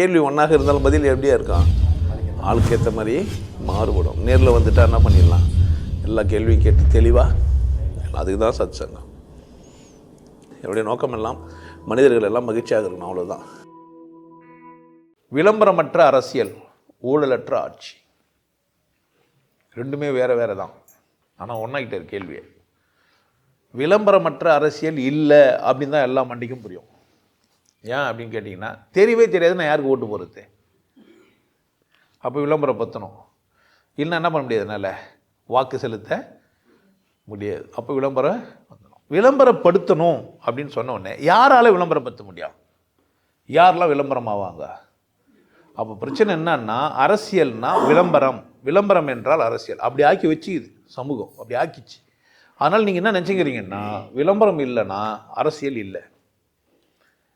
கேள்வி ஒன்றாக இருந்தாலும் பதில் எப்படியா இருக்கான் ஆளுக்கு ஏற்ற மாதிரி மாறுபடும். நேரில் வந்துட்டா என்ன பண்ணிடலாம்? எல்லா கேள்வியும் கேட்டு தெளிவாக அதுக்கு தான் சத் சங்கம் என்னுடைய நோக்கம் எல்லாம் மனிதர்கள் எல்லாம் மகிழ்ச்சியாக இருக்கணும் அவ்வளோதான் விளம்பரமற்ற அரசியல் ஊழலற்ற ஆட்சி. ரெண்டுமே வேறு வேறு தான் ஆனால் ஒன்றாகிட்ட கேள்வியை. விளம்பரமற்ற அரசியல் இல்லை அப்படின்னு தான் எல்லா மண்டிக்கும் புரியும். ஏன் அப்படின்னு கேட்டிங்கன்னா தெரியவே தெரியாது நான் யாருக்கு ஓட்டு போகிறது அப்போ விளம்பரப்படுத்தணும் இல்லை என்ன பண்ண முடியாது என்னால்? வாக்கு செலுத்த முடியாது. அப்போ விளம்பரம் விளம்பரப்படுத்தணும் அப்படின்னு சொன்ன உடனே யாரால விளம்பரப்படுத்த முடியும்? யாரெல்லாம் விளம்பரம் ஆவாங்க அப்போ பிரச்சனை என்னன்னா அரசியல்னா விளம்பரம். விளம்பரம் என்றால் அரசியல். அப்படி ஆக்கி வச்சுக்குது சமூகம். அப்படி ஆக்கிச்சு. அதனால் நீங்கள் என்ன நினச்சிக்கிறீங்கன்னா விளம்பரம் இல்லைன்னா அரசியல் இல்லை.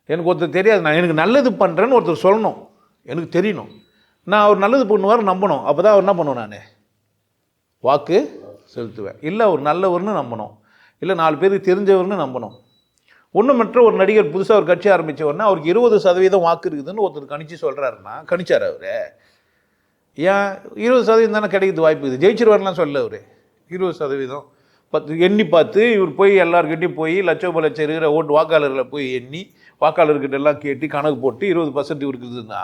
எனக்கு ஒருத்தர் தெரியாது. நான் எனக்கு நல்லது பண்ணுறேன்னு ஒருத்தர் சொல்லணும். எனக்கு தெரியணும். நான் அவர் நல்லது பண்ணுவார் நம்பணும். அப்போ தான் அவர் என்ன பண்ணுவேன் நான்? வாக்கு செலுத்துவேன். இல்லை அவர் நல்லவர்னு நம்பணும். இல்லை நாலு பேருக்கு தெரிஞ்சவர்னு நம்பணும். ஒன்றுமற்ற ஒரு நடிகர் புதுசாக ஒரு கட்சி ஆரம்பித்த உடனே அவருக்கு இருபது சதவீதம் வாக்கு இருக்குதுன்னு ஒருத்தர் கணிச்சு சொல்கிறாருன்னா கணிச்சார் அவர். ஏன்? இருபது சதவீதம் தானே கிடைக்கிறது வாய்ப்பு இருக்குது. ஜெயிச்சிருவார்லாம் சொல்ல அவர். இருபது சதவீதம். பத்து எண்ணி பார்த்து இவர் போய் எல்லாருக்கிட்டையும் போய் லட்சோப லட்சம் இருக்கிற ஓட்டு வாக்காளர்களை போய் எண்ணி வாக்காளர்கிட்ட எல்லாம் கேட்டு கணக்கு போட்டு இருபது பர்சன்ட் இருக்குதுன்னா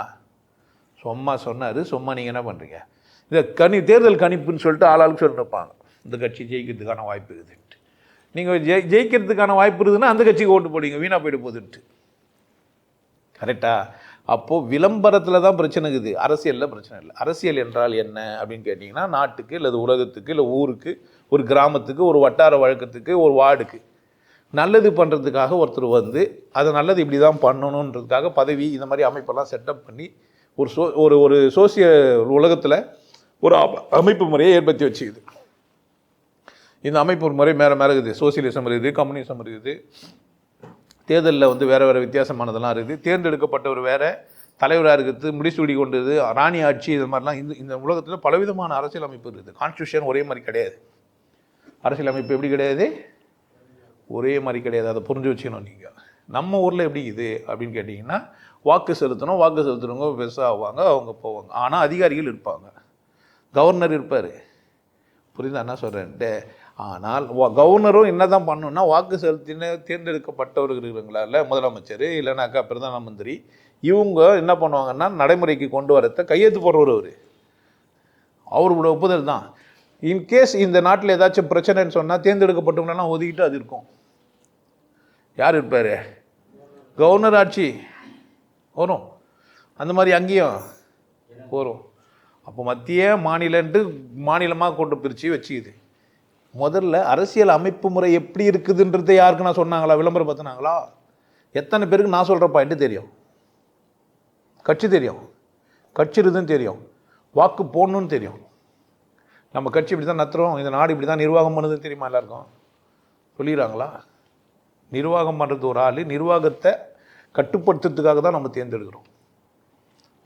சும்மா சொன்னார் சும்மா நீங்கள் என்ன பண்ணுறீங்க இதை கணி தேர்தல் கணிப்புன்னு சொல்லிட்டு ஆளாளுக்கு சொல்லிருப்பாங்க. இந்த கட்சி ஜெயிக்கிறதுக்கான வாய்ப்பு இருக்குதுன்ட்டு. நீங்கள் ஜெய் ஜெயிக்கிறதுக்கான வாய்ப்பு இருக்குதுன்னா அந்த கட்சிக்கு ஓட்டு போடுங்க வீணாக போயிட்டு போகுதுன்ட்டு. கரெக்டாக அப்போது விளம்பரத்தில் தான் பிரச்சனை இருக்குது. அரசியலில் பிரச்சனை இல்லை. அரசியல் என்றால் என்ன அப்படின்னு கேட்டிங்கன்னா நாட்டுக்கு இல்லை உலகத்துக்கு இல்லை ஊருக்கு ஒரு கிராமத்துக்கு ஒரு வட்டார வழக்கத்துக்கு ஒரு வார்டுக்கு. நல்லது பண்ணுறதுக்காக ஒருத்தர் வந்து அதை நல்லது இப்படி தான் பண்ணணுன்றதுக்காக பதவி இந்த மாதிரி அமைப்பெல்லாம் செட்டப் பண்ணி ஒரு சோ ஒரு ஒரு சோசிய உலகத்தில் ஒரு அமைப்பு முறையை ஏற்படுத்தி வச்சுக்குது. இந்த அமைப்பு முறை மேலே மேலே இருக்குது. சோசியலிசம் இருக்குது கம்யூனிசம் இருக்குது. தேர்தலில் வந்து வேறு வேறு வித்தியாசமானதெல்லாம் இருக்குது. தேர்ந்தெடுக்கப்பட்டவர் வேறு தலைவராக இருக்கிறது முடிசூடி கொண்டது ராணி ஆட்சி இது மாதிரிலாம் இந்த இந்த உலகத்தில் பலவிதமான அரசியல் அமைப்பு இருக்குது. கான்ஸ்டியூஷன் ஒரே மாதிரி கிடையாது. அரசியல் அமைப்பு எப்படி கிடையாது? ஒரே மாதிரி கிடையாது. அதை புரிஞ்சு வச்சுக்கணும் நீங்கள் நம்ம ஊரில் எப்படி இது அப்படின்னு கேட்டிங்கன்னா வாக்கு செலுத்தணும் வாக்கு செலுத்துறவங்க பெருசாக ஆவாங்க அவங்க போவாங்க. ஆனால் அதிகாரிகள் இருப்பாங்க. கவர்னர் இருப்பார். புரியுதா? என்ன சொல்கிறேன்ட்டு ஆனால் வா- கவர்னரும் என்ன தான் பண்ணணும்னா வாக்கு செலுத்தின தேர்ந்தெடுக்கப்பட்டவர்கள் இருக்கிறாங்களா? முதலமைச்சர் இல்லைனாக்கா பிரதான மந்திரி. இவங்க என்ன பண்ணுவாங்கன்னா நடைமுறைக்கு கொண்டு வரத்தை கையெழுத்து போடுறவர் அவர். அவரோட ஒப்புதல் தான். இன்கேஸ் இந்த நாட்டில் ஏதாச்சும் பிரச்சனைன்னு சொன்னால் தேர்ந்தெடுக்கப்பட்டவங்களெல்லாம் ஒதுக்கிட்டு அது இருக்கும். யார் இருப்பார்? கவர்னர் ஆட்சி. வரும். அந்த மாதிரி அங்கேயும் வரும். அப்போ மத்திய மாநிலன்ட்டு மாநிலமாக கொண்டு பிரித்து வச்சுக்குது. முதல்ல அரசியல் அமைப்பு முறை எப்படி இருக்குதுன்றதை யாருக்கு நான் சொன்னாங்களா? விளம்பரப்படுத்தினாங்களா எத்தனை பேருக்கு நான் சொல்கிற பாயிண்ட்டு தெரியும். கட்சி தெரியும். கட்சி இருக்குதுன்னு தெரியும். வாக்கு போடணும்னு தெரியும். நம்ம கட்சி இப்படி தான் நத்துறோம். இந்த நாடு இப்படி தான் நிர்வாகம் பண்ணுதுன்னு தெரியுமா எல்லாருக்கும்? சொல்லிடுறாங்களா? நிர்வாகம் பண்ணுறது ஒரு ஆள். நிர்வாகத்தை கட்டுப்படுத்துறதுக்காக தான் நம்ம தேர்ந்தெடுக்கிறோம்.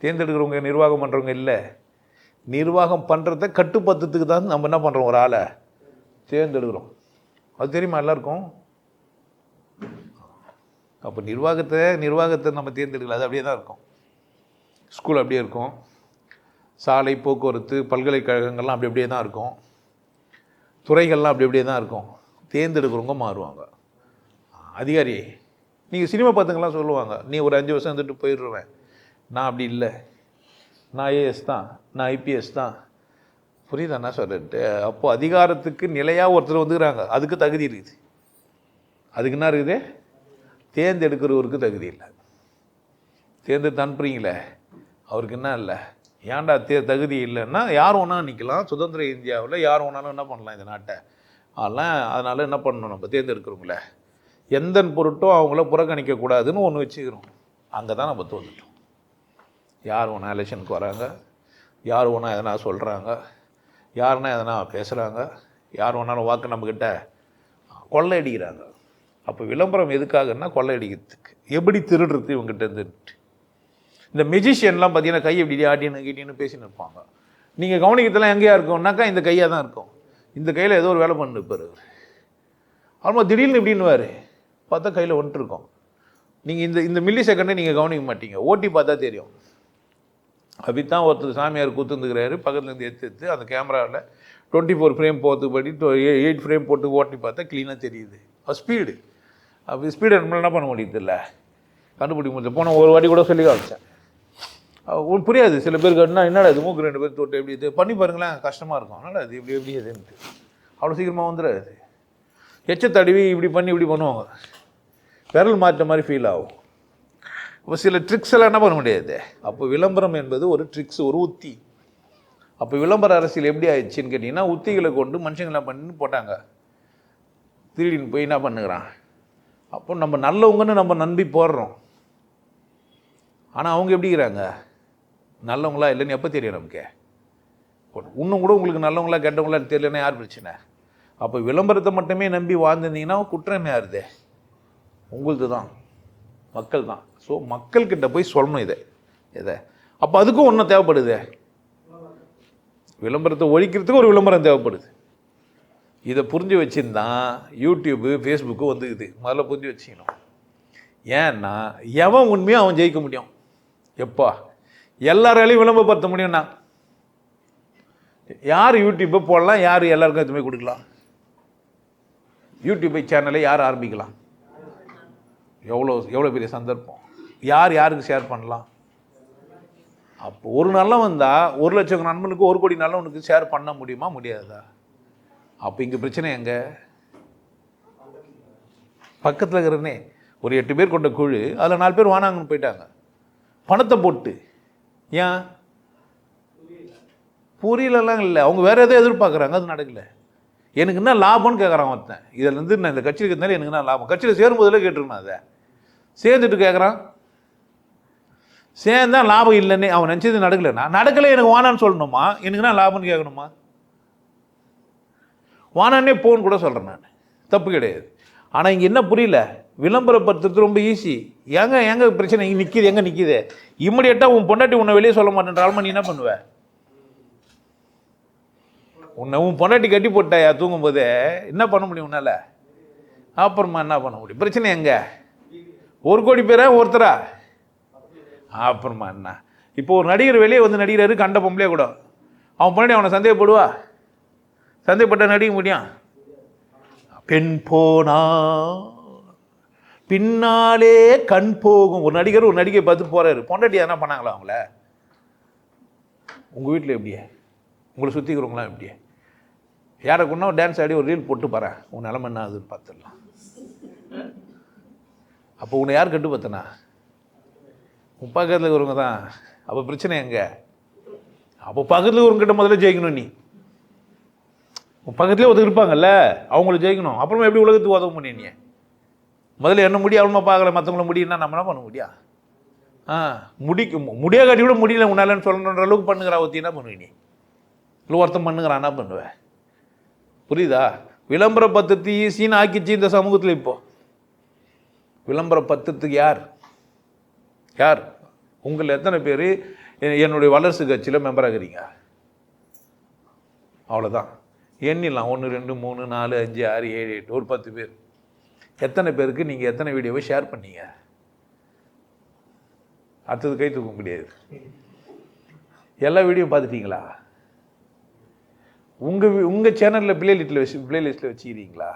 தேர்ந்தெடுக்கிறவங்க நிர்வாகம் பண்ணுறவங்க இல்லை. நிர்வாகம் பண்ணுறத கட்டுப்படுத்துறதுக்கு தான் நம்ம என்ன பண்ணுறோம் ஒரு ஆளை தேர்ந்தெடுக்கிறோம். அது தெரியுமா எல்லாருக்கும்? அப்போ நிர்வாகத்தை நிர்வாகத்தை நம்ம தேர்ந்தெடுக்கல. அது அப்படியே தான் இருக்கும். ஸ்கூல் அப்படியே இருக்கும். சாலை போக்குவரத்து பல்கலைக்கழகங்கள்லாம் அப்படி அப்படியே தான் இருக்கும். துறைகள்லாம் அப்படி அப்படியே தான் இருக்கும். தேர்ந்தெடுக்கிறவங்க மாறுவாங்க. அதிகாரி நீங்கள் சினிமா பார்த்துங்கலாம் சொல்லுவாங்க நீ ஒரு அஞ்சு வருஷம் இருந்துட்டு போயிடுவேன் நான் அப்படி இல்லை. நான் ஏஎஸ் தான் நான் ஐபிஎஸ் தான். புரியுதா என்ன சொல்லிட்டு அப்போது அதிகாரத்துக்கு நிலையாக ஒருத்தர் வந்துக்கிறாங்க. அதுக்கு தகுதி இருக்குது. அதுக்கு என்ன இருக்குது? தேர்ந்தெடுக்கிறவருக்கு தகுதி இல்லை. தேர்ந்தெடுத்து அனுப்புறீங்களே அவருக்கு என்ன இல்லை? ஏன்டா தே தகுதி இல்லைன்னா யார் வேணாலும் நிற்கலாம் சுதந்திர இந்தியாவில் யார் வேணாலும் என்ன பண்ணலாம் இந்த நாட்டை? அதெல்லாம் அதனால் என்ன பண்ணணும் நம்ம? தேர்ந்தெடுக்கிறோங்களே எந்த பொருட்டும் அவங்கள புறக்கணிக்கக்கூடாதுன்னு ஒன்று வச்சுக்கிறோம். அங்கே தான் நம்ம தோந்துட்டோம் யார் ஒன்றா எலெக்ஷனுக்கு வராங்க யார் ஒன்றா எதனா சொல்கிறாங்க யாருன்னா எதனா பேசுகிறாங்க யார் வேணாலும் வாக்கு நம்மக்கிட்ட கொள்ளையடிக்கிறாங்க. அப்போ விளம்பரம் எதுக்காகன்னா கொள்ளையடிக்கிறதுக்கு. எப்படி திருடுறது இவங்ககிட்ட இருந்துட்டு இந்த மெஜிஷியன்லாம் பார்த்தீங்கன்னா கையை இப்படி ஆட்டின்னு கீட்டின்னு பேசின்னு இருப்பாங்க. நீங்கள் கவனிக்கிறதுலாம் எங்கேயா இருக்கும்னாக்கா இந்த கையாக தான் இருக்கும். இந்த கையில் ஏதோ ஒரு வேலை பண்ணு இருப்பார் அவர் திடீர்னு இப்படின்னுவார். பார்த்தா கையில் ஒன்று இருக்கும். நீங்கள் இந்த இந்த மில்லி செகண்டை நீங்கள் கவனிக்க மாட்டீங்க. ஓட்டி பார்த்தா தெரியும். அப்படித்தான் ஒருத்தர் சாமியார் கூத்துந்துக்கிறாரு பக்கத்துலேருந்து எடுத்து எடுத்து அந்த கேமராவில் டுவெண்ட்டி ஃபோர் ஃப்ரேம் போகிறதுக்கு படி எயிட் ஃப்ரேம் போட்டு ஓட்டி பார்த்தா க்ளீனாக தெரியுது. அது ஸ்பீடு அப்படி ஸ்பீடு நம்மளால என்ன பண்ண முடியுது இல்லை? கண்டுபிடிக்க முடியல. போன ஒரு வாட்டி கூட சொல்லி காமிச்சேன். உனக்கு புரியாது. சில பேருக்கு என்ன என்னடா இது? மூக்கு ரெண்டு பேர் தொட்டு எப்படி இது? பண்ணி பாருங்களேன். கஷ்டமாக இருக்கும். அதனால் அது இப்படி எப்படி எதுன்ட்டு அவ்வளோ சீக்கிரமாக வந்துடாது. எச்ச தடவி இப்படி பண்ணி இப்படி பண்ணுவாங்க. விரல் மாற்ற மாதிரி ஃபீல் ஆகும். இப்போ சில ட்ரிக்ஸ் எல்லாம் என்ன பண்ண முடியாது? அப்போ விளம்பரம் என்பது ஒரு ட்ரிக்ஸ் ஒரு உத்தி. அப்போ விளம்பர அரசியல் எப்படி ஆயிடுச்சுன்னு கேட்டிங்கன்னா உத்திகளை கொண்டு மனுஷங்களை பண்ணி போட்டாங்க. திருடின்னு போய் என்ன பண்ணுகிறான்? அப்போ நம்ம நல்லவங்கன்னு நம்ம நம்பி போடுறோம். ஆனால் அவங்க எப்படிங்கிறாங்க நல்லவங்களா இல்லைன்னு எப்போ தெரியும் நமக்கு? இன்னும் கூட உங்களுக்கு நல்லவங்களா கெட்டவங்களா தெரியலன்னா யார் பிரச்சனை? அப்போ விளம்பரத்தை மட்டுமே நம்பி வாழ்ந்திருந்தீங்கன்னா குற்றம் யாருது? உங்களுது தான். மக்கள் தான். ஸோ மக்கள்கிட்ட போய் சொல்லணும் இதை. இதை அப்போ அதுக்கும் ஒன்றும் தேவைப்படுது? விளம்பரத்தை ஒழிக்கிறதுக்கு ஒரு விளம்பரம் தேவைப்படுது. இதை புரிஞ்சு வச்சுருந்தா யூடியூப்பு ஃபேஸ்புக்கு வந்துக்குது முதல்ல புரிஞ்சு வச்சுக்கணும். ஏன்னா எவன் உண்மையாக அவன் ஜெயிக்க முடியும். எப்பா? எல்லாராலையும் விளம்பரப்படுத்த முடியும்னா? யார் யூடியூப்பை போடலாம் யார் எல்லாருக்கும் எதுவுமே கொடுக்கலாம்? யூடியூப் சேனலை யார் ஆரம்பிக்கலாம்? எவ்வளோ எவ்வளோ பெரிய சந்தர்ப்பம்? யார் யாருக்கு ஷேர் பண்ணலாம்? அப்போ ஒரு நல்லவன் வந்தால் ஒரு லட்சம் நண்பனுக்கு ஒரு கோடி நல்லவனுக்கு ஷேர் பண்ண முடியுமா? முடியாதா? அப்போ இங்கே பிரச்சனை எங்கே? பக்கத்தில் இருக்கிறனே ஒரு எட்டு பேர் கொண்ட குழு அதில் நாலு பேர் வானாங்கன்னு போயிட்டாங்க. பணத்தை போட்டு. ஏன்? புரியலலாம் இல்லை. அவங்க வேறு எதோ எதிர்பார்க்குறாங்க அது நடக்கல. எனக்கு என்ன லாபம்னு கேட்குறான் ஒருத்தன். இதில் இருந்து நான் இந்த கட்சியில் இருக்கிறதுனால எனக்கு என்ன லாபம்? கட்சியில் சேரும்போதில் கேட்டிருக்கணும் அதை. சேர்ந்துட்டு கேட்குறான் சேர்ந்தால் லாபம் இல்லைன்னு அவன் நினச்சது நடக்கலைன்னா நடக்கலை எனக்கு வானான்னு சொல்லணுமா? எனக்குன்னா லாபம்னு கேட்கணுமா? வானானே போன்னு கூட சொல்கிறேன் நான். தப்பு கிடையாது. ஆனால் இங்கே என்ன புரியல? விளம்பரப்படுத்துறது ரொம்ப ஈஸி எங்க எங்க பிரச்சனை? இங்கே நிற்கிது எங்கே நிற்கிது இம்மிடியட்டாக உன் பொண்டாட்டி உன்னை வெளியே சொல்ல மாட்டேன்றாலும் நீ என்ன பண்ணுவ? உன்னை உன் பொண்டாட்டி கட்டி போட்டாயா தூங்கும்போதே? என்ன பண்ண முடியும் உன்னால? அப்புறமா என்ன பண்ண முடியும்? பிரச்சனை எங்கே? ஒரு கோடி பேரா ஒருத்தரா? அப்புறமா என்ன? இப்போ ஒரு நடிகர் வெளியே வந்து நடிகராரு கண்ட பொம்பளையே கூட. அவன் பொண்டாட்டி அவனை சந்தேகப்படுவா? சந்தேகப்பட்ட நடிக்க முடியும் பெண் போனா பின்னாலே கண் போகும். ஒரு நடிகர் ஒரு நடிகை பார்த்து போறாரு. பொண்டாட்டி என்ன பண்ணாங்களா அவங்கள? உங்கள் வீட்டில் எப்படியே? உங்களை சுற்றிக்கிறவங்களாம் எப்படியே? யாரை கொண்டா டான்ஸ் ஆடி ஒரு ரீல் போட்டு பாரு. உன் நிலம என்ன ஆகுதுன்னு பார்த்துடலாம். அப்போ உன்னை யார் கட்டு பார்த்தனா உன் பக்கத்தில் இருக்கிறவங்க தான். அப்போ பிரச்சனை எங்கே? அப்போ பக்கத்தில் இருக்கிறவங்கிட்ட முதல்ல ஜெயிக்கணும் நீ. உன் பக்கத்துலேயே ஒருத்தர் இருப்பாங்கல்ல அவங்கள ஜெயிக்கணும். அப்புறமா எப்படி உலகத்துக்கு உதவ முடியும் நீ? முதல்ல என்ன முடியும் அவனுமா பார்க்கல மற்றவங்கள முடியும்னா நம்ம என்ன பண்ண முடியா? ஆ முடிக்க முடியா காட்டி கூட முடியல உன்னாலன்னு சொல்லணுன்ற அளவுக்கு பண்ணுங்கிற ஒத்தி என்ன பண்ணுவீ நீ? இல்லை ஒருத்தன் பண்ணுங்கிறான் என்ன பண்ணுவேன் புரியுதா? விளம்பர பத்தத்தை ஈஸின்னு ஆக்கிச்சு இந்த சமூகத்தில் இப்போ. விளம்பர பத்தத்துக்கு யார்? யார்? உங்கள் எத்தனை பேர் என்னுடைய வளர்ச்சி கட்சியில் மெம்பராக இருக்கிறீங்க அவ்வளோதான் எண்ணிடலாம். ஒன்று ரெண்டு மூணு நாலு அஞ்சு ஆறு ஏழு எட்டு ஒரு பத்து பேர். எத்தனை பேருக்கு நீங்கள் எத்தனை வீடியோவை ஷேர் பண்ணீங்க? அடுத்தது கை தூக்க முடியாது. எல்லா வீடியோ பார்த்துட்டீங்களா? உங்கள் உங்கள் சேனலில் பிளேலிஸ்ட்டில் வச்சு பிளேலிஸ்ட்டில் வச்சுக்கிறீங்களா?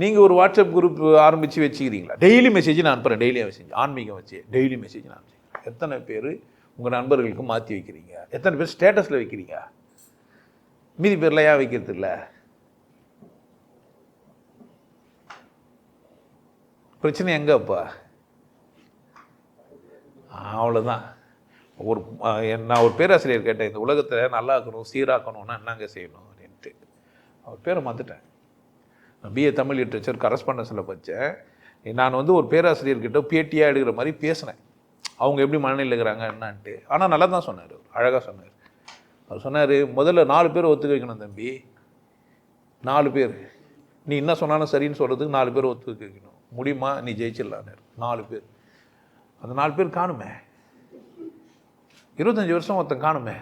நீங்கள் ஒரு வாட்ஸ்அப் குரூப் ஆரம்பித்து வச்சுக்கிறீங்களா? டெய்லி மெசேஜ் நான் அனுப்புகிறேன் டெய்லி மெசேஜ் ஆன்மீகம் வச்சு. டெய்லி மெசேஜ் நான் அனுப்பிச்சிக்கிறேன் எத்தனை பேர் உங்கள் நண்பர்களுக்கு மாற்றி வைக்கிறீங்க? எத்தனை பேர் ஸ்டேட்டஸில் வைக்கிறீங்க? மீதி பேரில் ஏன் வைக்கிறது இல்லை? பிரச்சனை எங்கப்பா அவ்வளோதான் ஒரு நான் ஒரு பேராசிரியர் கேட்டேன். இந்த உலகத்தை நல்லா இருக்கணும் சீராக்கணும்னா என்னங்க செய்யணும் அப்படின்ட்டு. அவர் பேரை மாற்றிட்டேன் நான் பிஏ தமிழ் லிட்ரேச்சர் கரஸ்பாண்டன்ஸில் படித்தேன் நான் வந்து ஒரு பேராசிரியர்கிட்ட பேட்டியாக எடுக்கிற மாதிரி பேசினேன். அவங்க எப்படி மனநிலை இருக்கிறாங்க என்னான்ட்டு. ஆனால் நல்லா தான் சொன்னார் அழகாக சொன்னார். அவர் சொன்னார் முதல்ல நாலு பேர் ஒத்துக்க வைக்கணும் தம்பி. நாலு பேர். நீ என்ன சொன்னாலும் சரின்னு சொல்கிறதுக்கு நாலு பேர் ஒத்துக்க வைக்கணும். முடியுமா? நீ ஜெயிச்சிடலான்னு நாலு பேர். அந்த நாலு பேர் காணுமே. இருபத்தஞ்சி வருஷம் ஒருத்தன் காணுமே.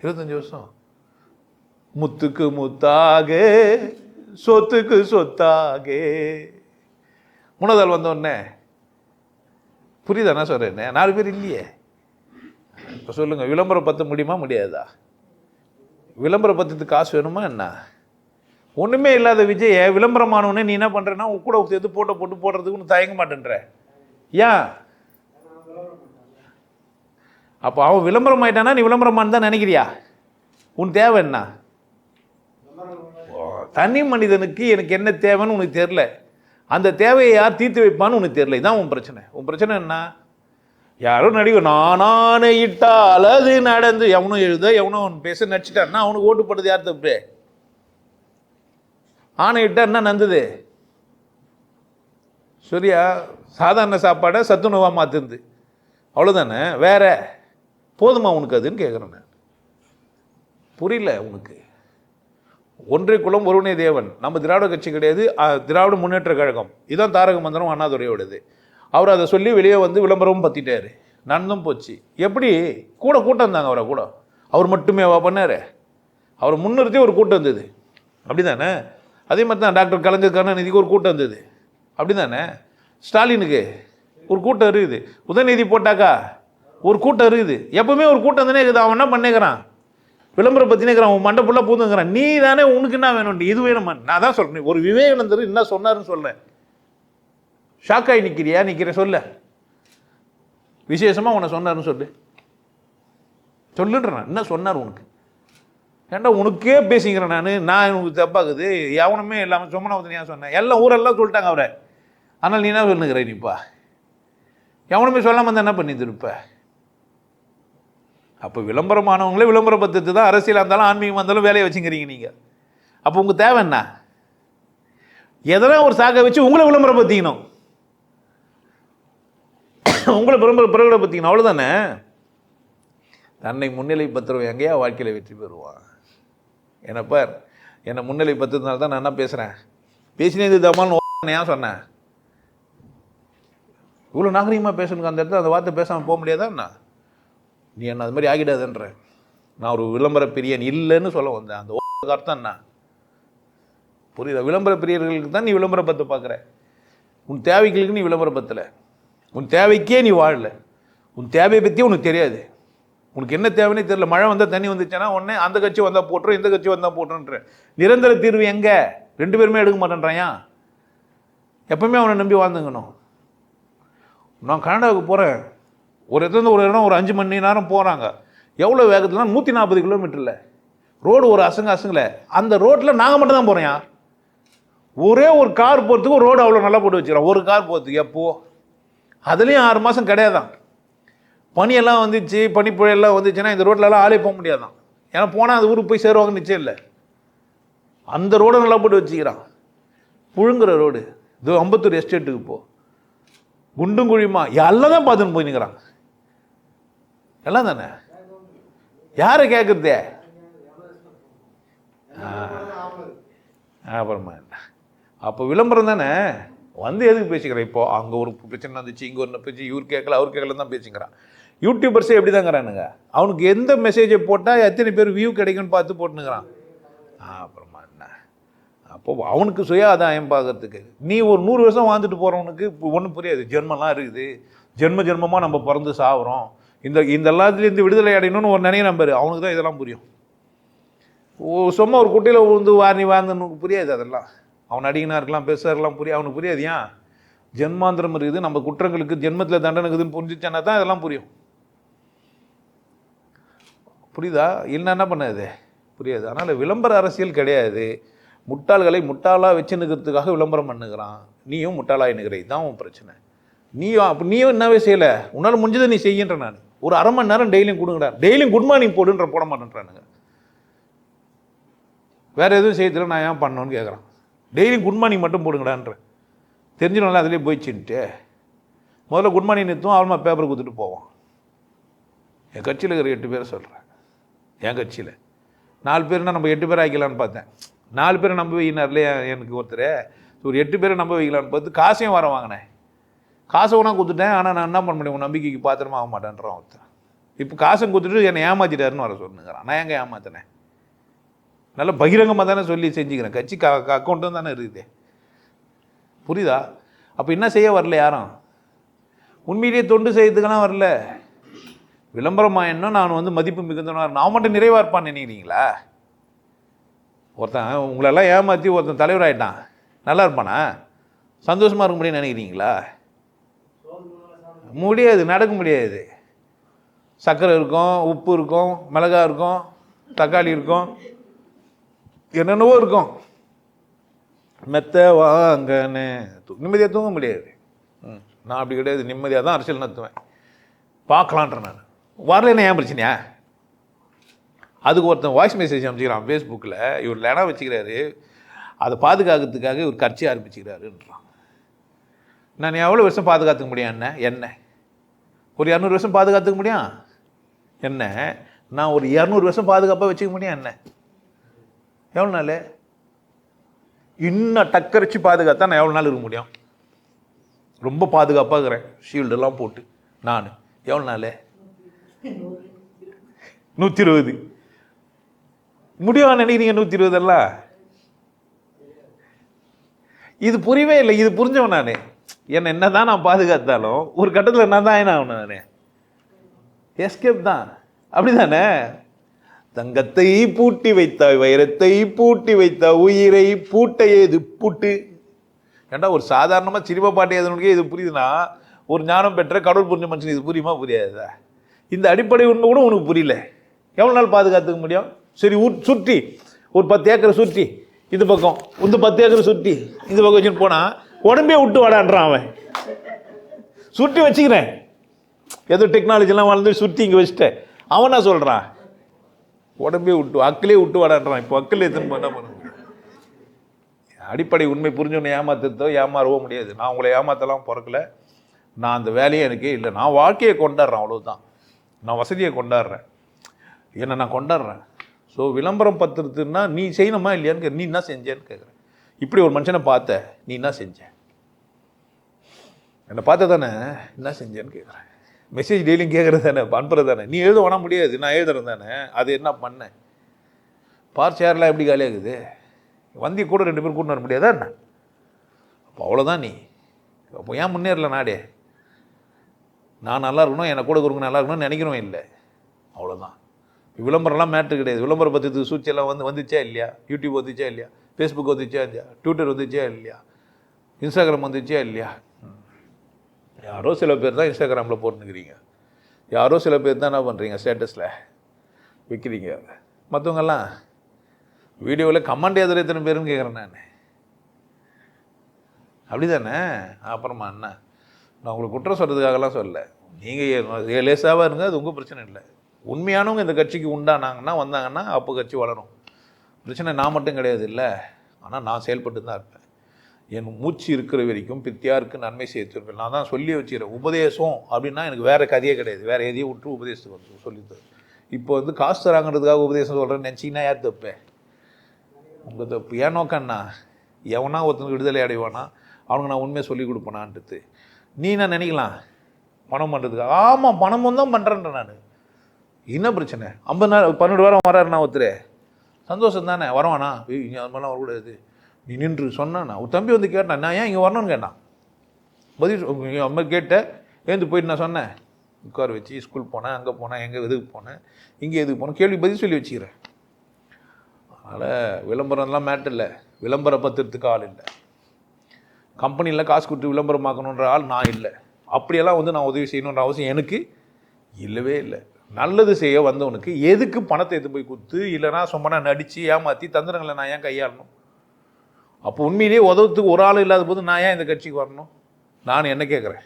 இருபத்தஞ்சி வருஷம். முத்துக்கு முத்தாக சொத்துக்கு சொத்தாக. முனதல் வந்தோடனே வந்த உடனே புரியுதா நான் சொல்கிறேன் நாலு பேர் இல்லையே. இப்போ சொல்லுங்கள் விளம்பரம் பத்த முடியுமா முடியாதா? விளம்பரம் விளம்பரப்படுத்துறதுக்கு காசு வேணுமா என்ன? ஒன்றுமே இல்லாத விஜயை விளம்பரமானவனே நீ என்ன பண்ணுறேன்னா உன் கூட எது போட்டோ போட்டு போடுறதுக்கு ஒன்று தயங்க மாட்டேன்ற. ஏன்? அப்போ அவன் விளம்பரம் ஆயிட்டானா நீ விளம்பரமானு தான் நினைக்கிறியா? உன் தேவை என்ன? தனி மனிதனுக்கு எனக்கு என்ன தேவைன்னு உனக்கு தெரில அந்த தேவையை யார் தீர்த்து வைப்பான்னு உனக்கு தெரில இதான் உன் பிரச்சனை. உன் பிரச்சனை என்ன? யாரோ நடிகர் நானானே இட்டால் அது நடந்து எவனும் எழுத எவனோ அவன் பேச நடிச்சிட்டான்னா அவனுக்கு ஓட்டு போட்டது யார் தப்பு? ஆணை இட்டா என்ன நந்தது? சரியா? சாதாரண சாப்பாடை சத்துணவாக மாற்றுந்து அவ்வளோதானே வேற? போதுமா உனக்கு அதுன்னு கேட்குறேன் நான். புரியல உனக்கு. ஒன்றை குலம் ஒருவனே தேவன். நம்ம திராவிட கட்சி கிடையாது. திராவிட முன்னேற்ற கழகம். இதுதான் தாரக மந்திரம் அண்ணாதுரையோடது அவர் அதை சொல்லி வெளியே வந்து விளம்பரமும் பற்றிட்டார் நடந்தும் போச்சு. எப்படி? கூட கூட்டம் இருந்தாங்க அவரை கூட. அவர் மட்டுமே வா பண்ணார். அவர் முன்னிறுத்தி ஒரு கூட்டம் இருந்தது. அப்படி தானே அதே மாதிரி தான் டாக்டர் கலைஞர் கருணாநிதிக்கு ஒரு கூட்டம் இருந்தது. அப்படி தானே ஸ்டாலினுக்கு ஒரு கூட்டம் இருக்குது. உதயநிதி போட்டாக்கா ஒரு கூட்டம் இருக்குது. எப்பவுமே ஒரு கூட்டம் தானே இருக்குது. அவன் என்ன பண்ணிக்கிறான்? விளம்பரம் பற்றினேக்கிறான் உன் மண்டை ஃபுல்லாக பூந்துங்கிறான் நீ தானே உனக்கு என்ன வேணும் இது வேணுமா? நான் தான் சொல்கிறேன் ஒரு விவேகானந்தர் என்ன சொன்னாருன்னு சொல்கிறேன் ஷாக்காகி நிற்கிறியா நிற்கிற சொல்ல. விசேஷமாக உன்னை சொன்னாருன்னு சொல்லு. சொல்லுன்றேன் என்ன சொன்னார் உனக்கு? ஏன்டா உனக்கே பேசிக்கிறேன் நான்? நான் உனக்கு தப்பாக்குது எவனுமே இல்லாமல் சும்மனாவத்து ஏன் சொன்னேன்? எல்லாம் ஊரெல்லாம் சொல்லிட்டாங்க அவரை. ஆனால் நீ என்ன சொல்லுங்கிற நீப்பா எவனுமே சொல்லாமல் இருந்தால் என்ன பண்ணி திருப்ப அப்போ விளம்பரமானவங்களே விளம்பரப்படுத்துறது தான் அரசியலாக இருந்தாலும் ஆன்மீகமாக இருந்தாலும் வேலையை வச்சுக்கிறீங்க நீங்கள் அப்போ உங்கள் தேவை என்ன? எதனா ஒரு சாக்கை வச்சு உங்களை விளம்பரப்படுத்திக்கணும்? உங்களை விளம்பர பிரகடப்படுத்திக்கணும் அவ்வளோதானே தன்னை முன்னிலைப்படுத்துறவன் எங்கேயா வாழ்க்கையில் வெற்றி பெறுவான். என்னப்பார் என்னை முன்னிலைப்படுத்துறதுனால தான் நான் என்ன பேசுகிறேன் பேசினது தமான்னு ஏன் சொன்னேன்? இவ்வளோ நாகரிகமாக பேசணுங்க அந்த இடத்துல அந்த வார்த்தை பேசாமல் போக முடியாதா என்ன? நீ என்ன அது மாதிரி ஆகிடாதுன்ற. நான் ஒரு விளம்பர பிரியன் இல்லைன்னு சொல்ல வந்தேன். அந்த ஓ- அர்த்தம் என்ன? புரியுதா? விளம்பர பிரியர்களுக்கு தான் நீ விளம்பரப்பத்தை பார்க்குற. உன் தேவைகளுக்கு நீ விளம்பரப்பத்தலை உன் தேவைக்கே நீ வாழல. உன் தேவையை பற்றி உனக்கு தெரியாது. உனக்கு என்ன தேவைன்னே தெரியல. மழை வந்தால் தண்ணி வந்துச்சுன்னா உடனே அந்த கட்சி வந்தால் போட்டுரும் இந்த கட்சி வந்தால் போட்டுருன்ற. நிரந்தர தீர்வு எங்கே? ரெண்டு பேருமே எடுக்க மாட்டேன்றாயா? எப்பவுமே அவனை நம்பி வாழ்ந்துங்கணும் நான் கனடாவுக்கு போகிறேன் ஒரு இடத்துல ஒரு இடம் ஒரு அஞ்சு மணி நேரம் போகிறாங்க எவ்வளோ வேகத்துலனா நூற்றி நாற்பது கிலோமீட்டரில் ரோடு ஒரு அசங்க அசங்கல. அந்த ரோட்டில் நாங்கள் மட்டும் தான் போகிறோம் ஒரே ஒரு கார் போகிறதுக்கு ஒரு ரோடு அவ்வளோ நல்லா போட்டு வச்சுக்கிறோம். ஒரு கார் போகிறதுக்கு எப்போ? அதுலேயும் ஆறு மாதம் கிடையாதான். பனியெல்லாம் வந்துச்சு பனிப்புழையெல்லாம் வந்துச்சுன்னா இந்த ரோட்லலாம் ஆளே போக முடியாதான். ஏன்னா போனால் அந்த ஊருக்கு போய் சேருவாங்கன்னு நிச்சயம் இல்லை. அந்த ரோடை நல்லா போட்டு வச்சுக்கிறான். புழுங்குற ரோடு. இது அம்பத்தூர் எஸ்டேட்டுக்கு போ. குண்டும் குழியுமா எல்லாம் தான் பார்த்துன்னு போய் எல்லாம் தானே யாரை கேட்குறதே அப்புறமா. என்ன அப்போ விளம்பரம் தானே? வந்து எதுக்கு பேசிக்கிறேன் இப்போது அங்கே ஒரு பிரச்சனை வந்துச்சு இங்கே ஒரு பேச்சு இவர் கேட்கல அவர் கேட்கல தான் பேசிக்கிறான். யூடியூபர்ஸே எப்படி தாங்கிறானுங்க அவனுக்கு எந்த மெசேஜை போட்டால் எத்தனை பேர் வியூ கிடைக்கும்னு பார்த்து போட்டுனுக்கிறான் அப்புறமா என்ன? அப்போ அவனுக்கு சுய ஆதாயம் பார்க்கறதுக்கு. நீ ஒரு நூறு வருஷம் வாழ்ந்துட்டு போகிறவனுக்கு ஒன்றும் புரியாது. ஜென்மம்லாம் இருக்குது. ஜென்ம ஜென்மமாக நம்ம பிறந்து சாகுறோம் இந்த இந்த எல்லாத்துலேருந்து விடுதலை அடையணும்னு ஒரு நினைய நம்பர் அவனுக்கு தான் இதெல்லாம் புரியும். ஓ சும்மா ஒரு குட்டையில் விழுந்து வாரி வாழ்ந்தனுக்கு புரியாது அதெல்லாம். அவன் அடிகனாக இருக்கலாம் பெருசாக இருக்கலாம் புரியும் அவனுக்கு புரியாது ஏன்? ஜென்மாந்திரம் இருக்குது நம்ம குற்றங்களுக்கு ஜென்மத்தில் தண்டனை இருக்குதுன்னு புரிஞ்சிச்சானா தான் இதெல்லாம் புரியும். புரியுதா? இல்லைன்னா என்ன பண்ணாது? புரியாது. அதனால் விளம்பர அரசியல் கிடையாது. முட்டாள்களை முட்டாளாக வச்சு விளம்பரம் பண்ணுகிறான். நீயும் முட்டாளாக நிற்கிற இதுதான் உன் பிரச்சனை. நீயும் அப்போ நீயும் என்னவே செய்யலை. உன்னால் முடிஞ்சதை நீ செய்யின்ற நான். ஒரு அரை மணி நேரம் டெய்லியும் கொடுங்கடா டெய்லியும் குட் மார்னிங் போடுன்ற போட மாட்டேன்றானுங்க. வேறு எதுவும் செய்யறதுல நான் ஏன் பண்ணணும்னு கேட்குறான் டெய்லியும் குட் மார்னிங் மட்டும் போடுங்கடான்ற. தெரிஞ்சிடும்ல அதுலேயே போயிடுச்சுன்ட்டு. முதல்ல குட் மார்னிங் நிறுத்தும் அவளுமா பேப்பர் கொடுத்துட்டு போவோம். என் கட்சியில் இருக்கிற எட்டு பேரை சொல்கிறேன் என் கட்சியில். நாலு பேர்னா நம்ம எட்டு பேர் ஆக்கலான்னு பார்த்தேன். நாலு பேரை நம்ப வைக்கினார்ல எனக்கு ஒருத்தர். ஒரு எட்டு பேரை நம்ப வைக்கலான்னு பார்த்து காசையும் வர வாங்கினேன். காசை ஒன்றா கொடுத்துட்டேன் ஆனால் நான் என்ன பண்ண முடியும்? உன் நம்பிக்கைக்கு பாத்திரமா ஆக மாட்டேன்றான் ஒருத்தன். இப்போ காசை கொடுத்துட்டு என்னை ஏமாத்திட்டாருன்னு வர சொல்லுங்கிறான். நான் எங்கே ஏமாத்தினேன்? நல்ல பகிரங்கமாக தானே சொல்லி செஞ்சுக்கிறேன். கட்சி க அக்கௌண்ட்டும் தானே இருக்குது. புரியுதா? அப்போ என்ன செய்ய வரல யாரும்? உண்மையிலேயே தொண்டு செய்யறதுக்கெல்லாம் வரல. விளம்பரமாக என்ன நான் வந்து மதிப்பு மிகுந்தனா நான் மட்டும் நிறைவாக இருப்பான்னு நினைக்கிறீங்களா? ஒருத்தன் உங்களெல்லாம் ஏமாற்றி ஒருத்தன் தலைவர் ஆகிட்டான் நல்லா இருப்பானா? சந்தோஷமாக இருக்க முடியும்னு நினைக்கிறீங்களா? முடியாது நடக்க முடியாது. சர்க்கரை இருக்கும் உப்பு இருக்கும் மிளகா இருக்கும் தக்காளி இருக்கும் என்னென்னவோ இருக்கும். மெத்த வாங்கன்னு நிம்மதியாக தூங்க முடியாது. ம், நான் அப்படி கிடையாது நிம்மதியாக தான் அரசியல் நடத்துவேன். பார்க்கலான்ற நான். வரலன்னா ஏன் பிரச்சனையா? அதுக்கு ஒருத்தன் வாய்ஸ் மெசேஜ் அமைச்சிக்கிறான் ஃபேஸ்புக்கில் இவர் லெனா வச்சுக்கிறாரு. அதை பாதுகாக்கிறதுக்காக இவர் கட்சி ஆரம்பிச்சுக்கிறாருன்றான். நான் எவ்வளோ வருஷம் பாதுகாத்துக்க முடியும் என்ன என்ன? ஒரு இரநூறு வருஷம் பாதுகாத்துக்க முடியும் என்ன? நான் ஒரு இரநூறு வருஷம் பாதுகாப்பாக வச்சுக்க முடியும் என்ன? எவ்வளோ நாள்? இன்னும் டக்கரிச்சு பாதுகாத்தா நான் எவ்வளோ நாள் இருக்க முடியும்? ரொம்ப பாதுகாப்பாக இருக்கிறேன். ஷீல்டெல்லாம் போட்டு. நான். எவ்வளோ நாள்? நூற்றி இருபது முடியும் நினைக்கிறீங்க நூற்றி இருபதெல்லாம் இது புரியவே இல்லை. இது புரிஞ்சவன் நான். என்ன என்ன தான் நான் பாதுகாத்தாலும் ஒரு கட்டத்தில் என்ன தான் என்ன ஆகணும் நான்? எஸ்கேப் தான். அப்படிதானே? தங்கத்தை பூட்டி வைத்தாய் வைரத்தை பூட்டி வைத்த உயிரை பூட்ட ஏது பூட்டு? ஏன்டா ஒரு சாதாரணமாக சினிமா பாட்டு எழுதணுக்கே இது புரியுதுன்னா ஒரு ஞானம் பெற்ற கடவுள் புரிஞ்ச மனுஷன் இது புரியுமா புரியாதா? இந்த அடிப்படை உண்மை கூட உனக்கு புரியல. எவ்வளோ நாள் பாதுகாத்துக்க முடியும்? சரி ஊட் சுற்றி ஒரு பத்து ஏக்கரை சுற்றி இது பக்கம் இந்த பத்து ஏக்கரை சுற்றி இந்த பக்கம் வச்சுட்டு போனால் உடம்பே விட்டு வாடான்றான் அவன். சுற்றி வச்சுக்கிறேன். ஏதோ டெக்னாலஜிலாம் வளர்ந்து சுற்றி இங்கே வச்சுட்டேன். அவன் என்ன சொல்கிறான் உடம்பே விட்டு அக்கிலே விட்டு வாடான்றான். இப்போ அக்கில் எத்தனை என்ன பண்ண அடிப்படை உண்மை புரிஞ்சவனை ஏமாத்துறதோ ஏமாறவோ முடியாது. நான் உங்களை ஏமாத்தலாம் பிறக்கல. நான் அந்த வேலையை எனக்கே இல்லை. நான் வாழ்க்கையை கொண்டாடுறேன் அவ்வளோதான் நான் வசதியை கொண்டாடுறேன். என்னை நான் கொண்டாடுறேன். ஸோ விளம்பரம் பத்திரத்துன்னா நீ செய்யணுமா இல்லையான்னு கே- நீ என்ன செஞ்சேன்னு கேட்குறேன் இப்படி ஒரு மனுஷனை பார்த்த நீ என்ன செஞ்ச? என்னை பார்த்த தானே என்ன செஞ்சேன்னு கேட்குறேன் மெசேஜ் டெய்லியும் கேட்குறது தானே அனுப்புறது தானே. நீ எழுத வேணா முடியாது நான் எழுதுறேன் தானே. அது என்ன பண்ணேன் பார் சேர்லாம் எப்படி காலியாகுது வந்தி கூட ரெண்டு பேரும் கூட்டு வர முடியாதா என்ன? அப்போ அவ்வளோதான் நீ. அப்போ ஏன் முன்னேறல நாடே? நான் நல்லா இருக்கணும் என்னை கூட கொடுங்க நல்லா இருக்கணும்னு நினைக்கிறோம் இல்லை. அவ்வளோதான் விளம்பரம்லாம் மேட்ரு கிடையாது. விளம்பர பற்றி சூழ்ச்சியெல்லாம் வந்து வந்துச்சா இல்லையா? யூடியூப் வந்துச்சா இல்லையா? ஃபேஸ்புக் வந்துச்சா இல்லையா? ட்விட்டர் வந்துச்சா இல்லையா? இன்ஸ்டாகிராம் வந்துச்சா இல்லையா? ம். யாரோ சில பேர் தான் இன்ஸ்டாகிராமில் போட்டுருக்கிறீங்க யாரோ சில பேர் தான் என்ன பண்ணுறீங்க ஸ்டேட்டஸில் விற்கிறீங்க மற்றவங்கெல்லாம் வீடியோவில் கமெண்ட் எதிர எத்தனை பேருன்னு கேட்குறேன் நான். அப்படி தானே அப்புறமா என்ன? நான் உங்களுக்கு குற்றம் சொல்கிறதுக்காகலாம் சொல்லலை. நீங்கள் லேசாக இருங்க அது உங்கள் பிரச்சனை இல்லை. உண்மையானவங்க இந்த கட்சிக்கு உண்டானாங்கன்னா வந்தாங்கன்னா அப்போ கட்சி வளரும். பிரச்சனை நான் மட்டும் கிடையாது இல்லை. ஆனால் நான் செயல்பட்டு தான் இருப்பேன். என் மூச்சு இருக்கிற வரைக்கும் பித்தியாருக்கு நன்மை சேர்த்துருப்பேன் நான் தான் சொல்லி வச்சுக்கிறேன். உபதேசம் அப்படின்னா எனக்கு வேறு கதையே கிடையாது. வேறு எதையும் விட்டு உபதேசத்துக்கு வந்து சொல்லி இப்போ வந்து காசு தராங்கிறதுக்காக உபதேசம் சொல்கிறேன்னு நினச்சிங்கன்னா யார் தப்பேன் உங்கள் தப்பு. ஏன் நோக்கண்ணா எவனா ஒருத்தனுக்கு விடுதலை அடைவானா? அவனுக்கு நான் உண்மையை சொல்லி கொடுப்பேனான்றது. நீ நான் நினைக்கலாம்? பணம் பண்ணுறதுக்கு ஆமாம் பணமும் தான் பண்ணுறேன்ற நான். என்ன பிரச்சனை? ஐம்பது நாள் பன்னெண்டு வாரம் வராருண்ணா ஒருத்தர். சந்தோஷம் தானே? வரவானா? ஏய் இங்கே அது மாதிரிலாம் வரக்கூடாது. நீ நின்று சொன்னான் உன் தம்பி வந்து கேட்டான் நான் ஏன் இங்கே வரணும்னு கேட்டான்? பதில் அம்மா கேட்டேன் ஏந்து போயிட்டு நான் சொன்னேன். உட்கார வச்சு ஸ்கூல் போனேன் அங்கே போனேன் எங்கே எதுக்கு போனேன் இங்கே எதுக்கு போனேன். கேள்வி பதில் சொல்லி வச்சுக்கிறேன். அதனால் விளம்பரம்லாம் மேட்டர் இல்லை. விளம்பரம் பத்திரத்துக்கு ஆள் இல்லை. கம்பெனியில் காசு கொடுத்து விளம்பரமாக்கணுன்ற ஆள் நான் இல்லை. அப்படியெல்லாம் வந்து நான் உதவி செய்யணுன்ற அவசியம் எனக்கு இல்லவே இல்லை. நல்லது செய்ய வந்தவனுக்கு எதுக்கு பணத்தை எடுத்து போய் கொடுத்து இல்லைனா சும்மா நடித்து ஏமாற்றி தந்திரங்களை நான் ஏன் கையாளணும்? அப்போ உண்மையிலேயே உதவத்துக்கு ஒரு ஆள் இல்லாத போது நான் ஏன் இந்த கட்சிக்கு வரணும்? நான் என்ன கேட்குறேன்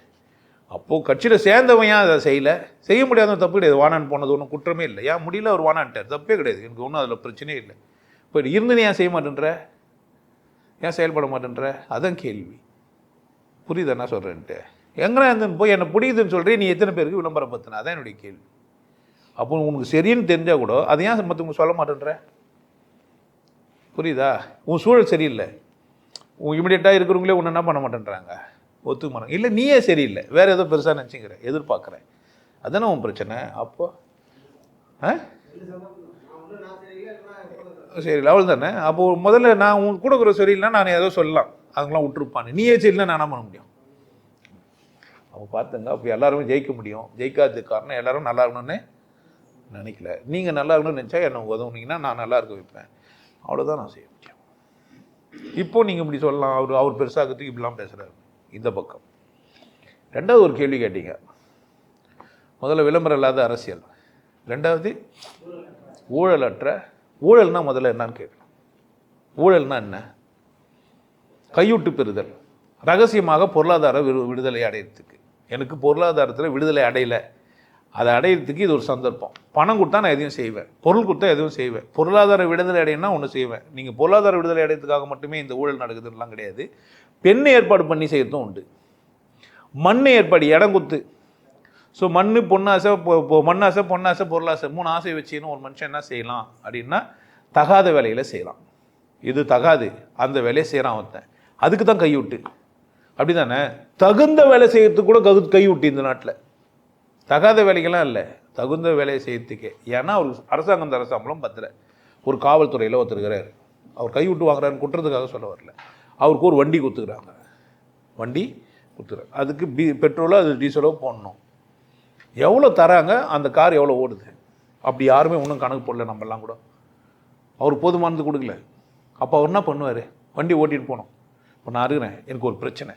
அப்போது கட்சியில் சேர்ந்தவன் ஏன் அதை செய்யலை? செய்ய முடியாத தப்பு கிடையாது. வானான் போனது ஒன்றும் குற்றமே இல்லை. ஏன் முடியல? அவர் வானான்ட்டார் தப்பே கிடையாது. எனக்கு ஒன்றும் அதில் பிரச்சனையே இல்லை. இப்போ இருந்து ஏன் செய்ய மாட்டேன்ற? ஏன் செயல்பட மாட்டேன்ற? அதான் கேள்வி. புரியுது? என்ன சொல்கிறேன்ட்டு எங்கே இருந்துன்னு போய் என்னை பிடிக்குதுன்னு சொல்கிறேன் நீ எத்தனை பேருக்கு விளம்பரம் பற்றின அதான் என்னுடைய கேள்வி. அப்போ உனக்கு சரின்னு தெரிஞ்சால் கூட அதை ஏன் மற்றவங்க சொல்ல மாட்டேன்ற? புரியுதா? உன் சூழல் சரியில்லை. உன் இமிடியட்டாக இருக்கிறவங்களே உன்னை என்ன பண்ண மாட்டேன்றாங்க? ஒத்துக்க மாட்டாங்க இல்லை நீயே சரியில்லை. வேறு ஏதோ பெருசாக நினச்சிக்கிற எதிர்பார்க்குறேன் அதுதானே உன் பிரச்சனை. அப்போ ஆ? சரி அவ்வளோ தானே? அப்போ முதல்ல நான் உன் கூட இருக்கிற சரியில்லைனா நான் ஏதோ சொல்லலாம். அவங்களாம் விட்டுருப்பானு நீயே சரியில்லை நான் என்ன பண்ண முடியும்? அப்போ பார்த்துங்க அப்போ எல்லாருமே ஜெயிக்க முடியும். ஜெயிக்காததுக்கு காரணம் எல்லாரும் நல்லா இருக்கணும்னு நினைக்கல. நீங்கள் நல்லா இருக்கணும்னு நினச்சா என்னை உதவுனீங்கன்னா நான் நல்லா இருக்க வைப்பேன். அவ்வளோதான் நான் செய்ய முடியும். இப்போ நீங்கள் இப்படி சொல்லலாம். அவர் அவர் பெருசாகிறதுக்கு இப்படிலாம் பேசுகிறாரு இந்த பக்கம். ரெண்டாவது ஒரு கேள்வி கேட்டீங்க. முதல்ல விளம்பரம் இல்லாத அரசியல். ரெண்டாவது ஊழலற்ற ஊழல்னால் முதல்ல என்னன்னு கேட்கணும் ஊழல்னா என்ன? கையூட்டு பெறுதல். ரகசியமாக பொருளாதார விடு- விடுதலை அடையிறதுக்கு. எனக்கு பொருளாதாரத்தில் விடுதலை அடையலை. அதை அடையிறதுக்கு இது ஒரு சந்தர்ப்பம். பணம் கொடுத்தா நான் எதையும் செய்வேன். பொருள் கொடுத்தா எதுவும் செய்வேன். பொருளாதார விடுதலை அடையினா ஒன்று செய்வேன். நீங்கள் பொருளாதார விடுதலை அடையிறதுக்காக மட்டுமே இந்த ஊழல் நடக்குதுலாம் கிடையாது. பெண்ணை ஏற்பாடு பண்ணி செய்யறதும் உண்டு. மண் ஏற்பாடு இடம் குத்து ஸோ மண் பொன்னாசை மண்ணாசை பொன்னாசை பொருளாசை மூணு ஆசை வச்சுன்னு ஒரு மனுஷன் என்ன செய்யலாம் அப்படின்னா தகாத வேலையில் செய்யலாம். இது தகாது. அந்த வேலையை செய்கிறான் ஒருத்தன் அதுக்கு தான் கைவிட்டு அப்படி தானே தகுந்த வேலை செய்யறதுக்கு கூட ககு கைவிட்டு இந்த நாட்டில். தகாத வேலைகள்லாம் இல்லை. தகுந்த வேலையை செய்யறதுக்கே. ஏன்னா அவருக்கு அரசாங்கம் தர சம்பளம் பத்தல. ஒரு காவல்துறையில் ஒருத்தர் இருக்கிறாரு. அவர் கைவிட்டு வாங்குறாருன்னு குற்றத்துக்காக சொல்ல வரல. அவருக்கு ஒரு வண்டி கொடுத்துக்கிறாங்க வண்டி கொடுத்துக்கிறாங்க அதுக்கு பி பெட்ரோலோ அது டீசலோ போடணும். எவ்வளோ தராங்க அந்த கார் எவ்வளோ ஓடுது? அப்படி யாருமே ஒன்றும் கணக்கு போடல நம்மலாம் கூட. அவர் போதுமானது கொடுக்கல. அப்போ அவர் என்ன பண்ணுவார்? வண்டி ஓட்டிகிட்டு போனோம் இப்போ நான் இருக்கிறேன் எனக்கு ஒரு பிரச்சனை.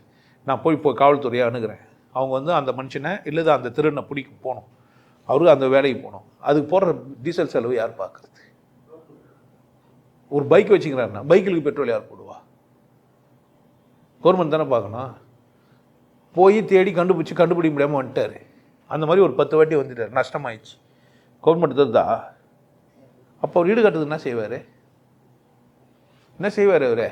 நான் போய் இப்போ காவல்துறையை அணுகிறேன். அவங்க வந்து அந்த மனுஷனை இல்லை அந்த திருடனை பிடிக்க போகணும் அவருக்கு அந்த வேலைக்கு போகணும் அதுக்கு போடுற டீசல் செலவு யார் பார்க்குறது? ஒரு பைக் வச்சுக்கிறாருன்னா பைக்கிலுக்கு பெட்ரோல் யார் போடுவா? கவர்மெண்ட் தானே பார்க்கணும். போய் தேடி கண்டுபிடிச்சி கண்டுபிடிக்க முடியாமல் வந்துட்டார். அந்த மாதிரி ஒரு பத்து வாட்டி வந்துட்டார். நஷ்டமாயிடுச்சு. கவர்மெண்ட் தந்தா அப்போ அவர் வீடு கட்டுறதுக்கு என்ன செய்வார்? என்ன செய்வார் அவர்?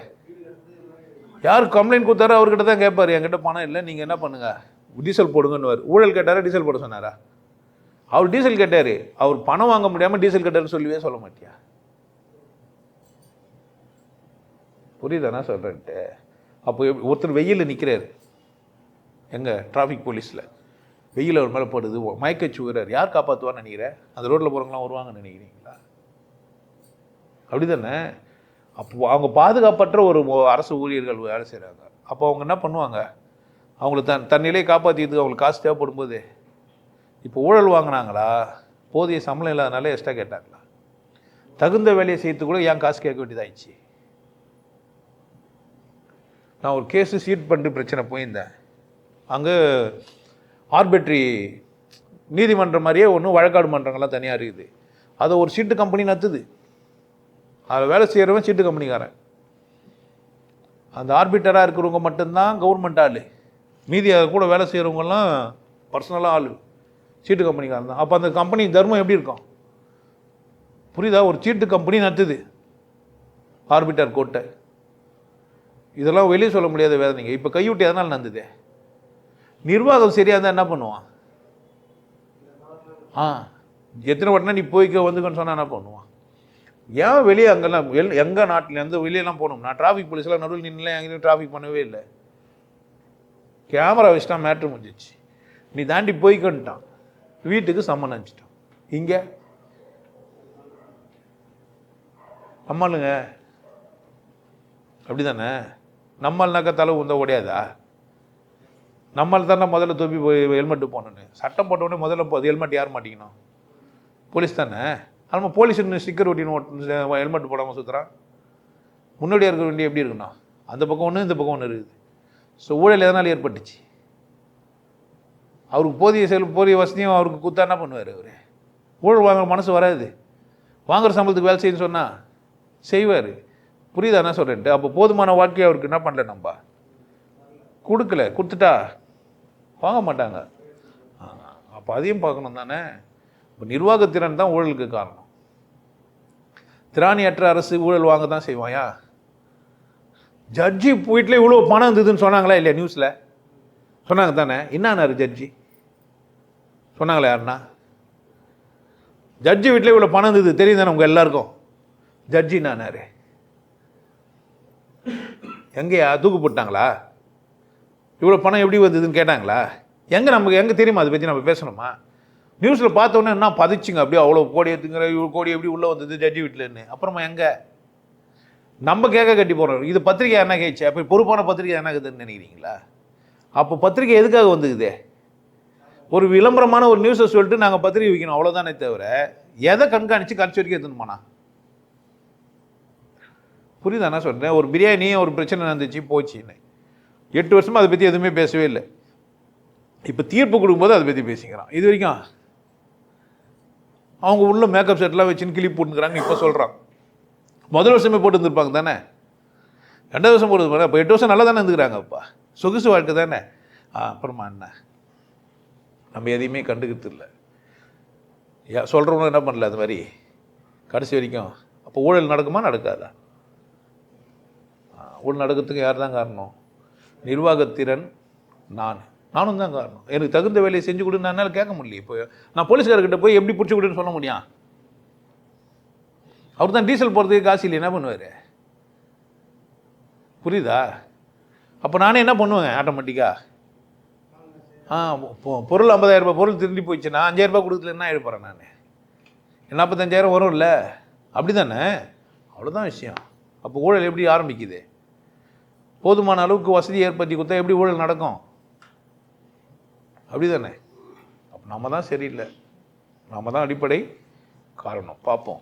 யார் கம்ப்ளைண்ட் கொடுத்தாரோ அவர்கிட்ட தான் கேட்பார். என்கிட்ட பணம் இல்லை நீங்கள் என்ன பண்ணுங்கள் டீசல் போடுங்கன்னுவார். ஊழல் கேட்டாரா டீசல் போட சொன்னாரா? அவர் டீசல் கேட்டார். அவர் பணம் வாங்க முடியாமல் டீசல் கேட்டாருன்னு சொல்லவே சொல்ல மாட்டியா? புரியுதானா சொல்கிறேன்ட்டு அப்போ ஒருத்தர் வெயிலில் நிற்கிறாரு எங்கள் டிராஃபிக் போலீஸில் வெயில் அவர் மேலே போடுது. மயக்கச்சு விடுறாரு யார் காப்பாற்றுவான்னு நினைக்கிறேன் அந்த ரோட்டில் போகிறவங்களாம் வருவாங்கன்னு நினைக்கிறீங்களா? அப்படி தானே அப்போ அவங்க பாதுகாப்பற்ற ஒரு அரசு ஊழியர்கள் வேலை செய்கிறாங்க அப்போ அவங்க என்ன பண்ணுவாங்க? அவங்கள தன் தன்னிலையை காப்பாற்றிக்கிறதுக்கு அவங்களுக்கு காசு தேவைப்படும் போது இப்போ ஊழல் வாங்கினாங்களா? போதிய சம்பளம் இல்லாதனால எக்ஸ்ட்ரா கேட்டாங்களா? தகுந்த வேலையை செய்யறதுக்கு கூட ஏன் காசு கேட்க வேண்டியதாயிடுச்சு நான் ஒரு கேஸு சீட் பண்ணிட்டு பிரச்சனை போயிருந்தேன். அங்கே ஆர்பிட்ரி நீதிமன்றம் மாதிரியே ஒன்று வழக்காடு மன்றங்கள்லாம் தனியாக இருக்குது. அதை ஒரு சீட்டு கம்பெனி நத்துது அதில் வேலை செய்கிறவன் சீட்டு கம்பெனிக்காரன் அந்த ஆர்பிட்டராக இருக்கிறவங்க மட்டும்தான் கவர்மெண்ட் ஆள். மீதி அது கூட வேலை செய்கிறவங்கலாம் பர்சனலாக ஆள். சீட்டு கம்பெனிக்காரன் தான். அப்போ அந்த கம்பெனி தர்மம் எப்படி இருக்கும்? புரியுதா? ஒரு சீட்டு கம்பெனி நடத்துது ஆர்பிட்டர் கோட்டை. இதெல்லாம் வெளியே சொல்ல முடியாத வேதனைங்க. இப்போ கைவிட்டு எதனால் நடந்தது நிர்வாகம் சரியாக இருந்தால் என்ன பண்ணுவான்? ஆ எத்தனை வாட்டினா நீ போய்க்க வந்துக்கன்னு சொன்னால் என்ன பண்ணுவான்? ஏன் வெளியே அங்கெல்லாம் எல் எங்கள் நாட்டில் எந்த வெளியெல்லாம் போகணும்? நான் டிராஃபிக் போலீஸ்லாம் நடுவில் நின்றுலாம் எங்கேயும் டிராஃபிக் பண்ணவே இல்லை. கேமரா வச்சுட்டா மேட்ரு முடிஞ்சிச்சு. நீ தாண்டி போய்க்கன்ட்டான் வீட்டுக்கு சம்மன் அனுப்பிச்சிட்டான். இங்கே. அம்மாளுங்க அப்படி தானே நம்மள்னாக்கா தலை உந்த ஓடையாதா? நம்மள் தானே முதல்ல தொப்பி போய் ஹெல்மெட்டு போடணுன்னு சட்டம் போட்டவுடனே முதல்ல போது ஹெல்மெட் யார் மாட்டிக்கணும்? போலீஸ் தானே? நம்ம போலீஸ் ஸ்டிக்கர் ஒட்டின்னு ஓட்டு ஹெல்மெட் போடாமல் சுற்றுறான் முன்னாடியாக இருக்க வேண்டிய எப்படி இருக்குண்ணா? அந்த பக்கம் ஒன்று இந்த பக்கம் ஒன்று இருக்குது. ஸோ ஊழல் எதனால் ஏற்பட்டுச்சு? அவருக்கு போதிய செல் போதிய வசதியும் அவருக்கு கொடுத்தா என்ன பண்ணுவார் அவர்? ஊழல் வாங்குற மனசு வராது. வாங்குற சம்பளத்துக்கு வேலை செய்யணும்னு சொன்னால் செய்வார். புரியுதா என்ன சொல்கிறேன்ட்டு அப்போ போதுமான வாழ்க்கையை அவருக்கு என்ன பண்ணல நம்ம? கொடுக்கல. கொடுத்துட்டா வாங்க மாட்டாங்க. அப்போ அதையும் பார்க்கணும் தானே? இப்போ நிர்வாகத்திறன் தான் ஊழலுக்கு காரணம். திராணியற்ற அரசு ஊழல் வாங்க தான் செய்வாயா? ஜட்ஜி வீட்டில் இவ்வளோ பணம் இருந்ததுன்னு சொன்னாங்களா இல்லையா நியூஸில் சொன்னாங்க தானே. என்னன்னார் ஜட்ஜி? சொன்னாங்களா யாருன்னா? ஜட்ஜி வீட்டில் இவ்வளோ பணம் இருந்தது தெரியும் தானே உங்கள் எல்லாருக்கும்? ஜட்ஜி என்னானாரு? எங்கேயா? தூக்கு போட்டாங்களா? இவ்வளோ பணம் எப்படி வந்ததுன்னு கேட்டாங்களா? எங்கே நமக்கு எங்கே தெரியுமா அதை பற்றி நம்ம பேசணுமா? நியூஸில் பார்த்தோன்னே என்ன பதிச்சுங்க அப்படியே அவ்வளோ கோடி எடுத்துங்கிற இவ்வளோ கோடி எப்படி உள்ளே வந்தது ஜட்ஜி வீட்டிலன்னு அப்புறமா எங்கே? நம்ம கேட்க கட்டி போகிறோம் இது பத்திரிக்கை என்ன கேச்சு? அப்போ பொறுப்பான பத்திரிக்கை என்ன இருக்குதுன்னு நினைக்கிறீங்களா? அப்போ பத்திரிக்கை எதுக்காக வந்துக்குதே ஒரு விளம்பரமான ஒரு நியூஸை சொல்லிட்டு நாங்கள் பத்திரிக்கை வைக்கணும். அவ்வளோதானே தவிர எதை கண்காணித்து கடைசி வரைக்கும் எடுத்துணுமாண்ணா புரியுதா நான் சொல்கிறேன் ஒரு பிரியாணி ஒரு பிரச்சனை நடந்துச்சு போச்சுன்னு. எட்டு வருஷமாக அதை பற்றி எதுவுமே பேசவே இல்லை. இப்போ தீர்ப்பு கொடுக்கும்போது அதை பற்றி பேசிக்கிறான். இது வரைக்கும் அவங்க உள்ள மேக்கப் செட்டெலாம் வச்சுன்னு கிளி போட்டுக்கிறாங்க இப்போ சொல்கிறான் முதல் வருஷமே போட்டு இருந்திருப்பாங்க தானே? ரெண்டாவது வருஷம் போட்டு அப்போ இப்போ எட்டு வருஷம் நல்லா தானே இருந்துக்கிறாங்கப்பா. சொகுசு வாழ்க்கை தானே? ஆ, அப்புறமா என்ன? நம்ம எதையுமே கண்டுக்கிறது இல்லை. சொல்கிறவங்க என்ன பண்ணல அது மாதிரி? கடைசி வரைக்கும். அப்போ ஊழல் நடக்குமா? நடக்காதா? ஊழல் நடக்கிறதுக்கு யார் தான் காரணம்? நிர்வாகத்திறன் நான். நானும் தான் காரணம். எனக்கு தகுந்த வேலையை செஞ்சு கொடுன்னு என்னால் கேட்க முடியல இப்போ நான் போலீஸ்காரர்கிட்ட போய் எப்படி பிடிச்சி கொடுன்னு சொல்ல முடியும்? அவர் தான் டீசல் போகிறதுக்கு காசு இல்லை என்ன பண்ணுவார்? புரியுதா? அப்போ நானே என்ன பண்ணுவேன் ஆட்டோமேட்டிக்காக ஆ? பொ- பொருள் 50000 ரூபாய் பொருள் திரும்பி போயிடுச்சுன்னா அஞ்சாயிரம் ரூபாய் கொடுக்கல என்ன எழுப்புறேன் நான்? நாற்பத்தஞ்சாயிரம் வரும்ல? அப்படி தானே அவ்வளோதான் விஷயம். அப்போ ஊழல் எப்படி ஆரம்பிக்குது? போதுமான அளவுக்கு வசதி ஏற்படுத்தி கொடுத்தா எப்படி ஊழல் நடக்கும்? அப்படி தானே அப்போ நம்ம தான் சரியில்லை. நம்ம தான் அடிப்படை காரணம். பார்ப்போம்.